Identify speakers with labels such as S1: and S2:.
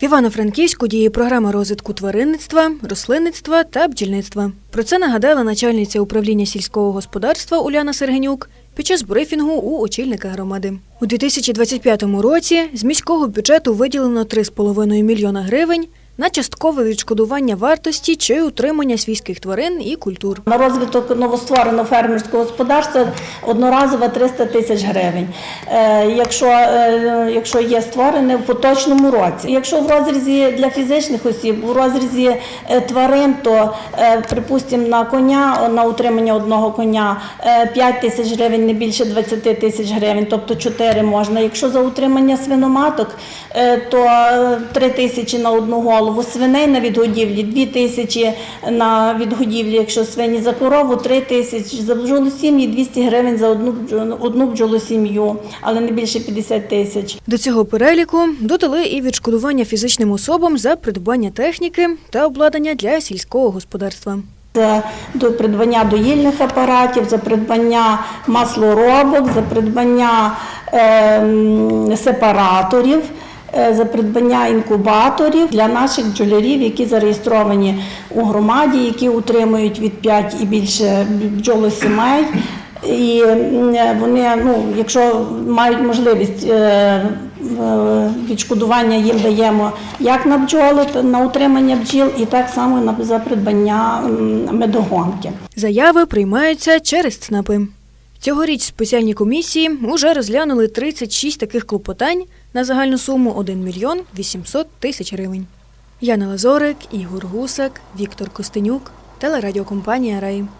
S1: В Івано-Франківську діє програма розвитку тваринництва, рослинництва та бджільництва. Про це нагадала начальниця управління сільського господарства Уляна Сергенюк під час брифінгу у очільника громади. У 2025 році з міського бюджету виділено 3,5 мільйона гривень на часткове відшкодування вартості чи утримання свійських тварин і культур.
S2: На розвиток новоствореного фермерського господарства одноразово 300 тисяч гривень, е, якщо, е, якщо є створене в поточному році. Якщо в розрізі для фізичних осіб, у розрізі е, тварин, то, припустимо, на коня, на утримання одного коня е, 5 тисяч гривень, не більше 20 тисяч гривень, тобто 4 можна. Якщо за утримання свиноматок, то 3 тисячі на одну голову, свиней на відгодівлі 2 тисячі на відгодівлі, якщо свині за корову 3 тисячі, за бджолосім'ї 200 гривень за одну, одну бджолосім'ю, але не більше 50 тисяч.
S1: До цього переліку додали і відшкодування фізичним особам за придбання техніки та обладнання для сільського господарства.
S2: За до придбання доїльних апаратів, за придбання маслоробок, за придбання ем, сепараторів, е, за придбання інкубаторів для наших бджолярів, які зареєстровані у громаді, які утримують від 5 і більше бджолосімей. І вони, ну, якщо мають можливість е, е, відшкодування їм даємо як на бджоли, на утримання бджіл, і так само на за придбання медогонки.
S1: Заяви приймаються через ЦНАПи. Цьогоріч спеціальні комісії уже розглянули 36 таких клопотань на загальну суму 1 мільйон 800 тисяч гривень. Яна Лазорик, Ігор Гусак, Віктор Костенюк, телерадіокомпанія Рай.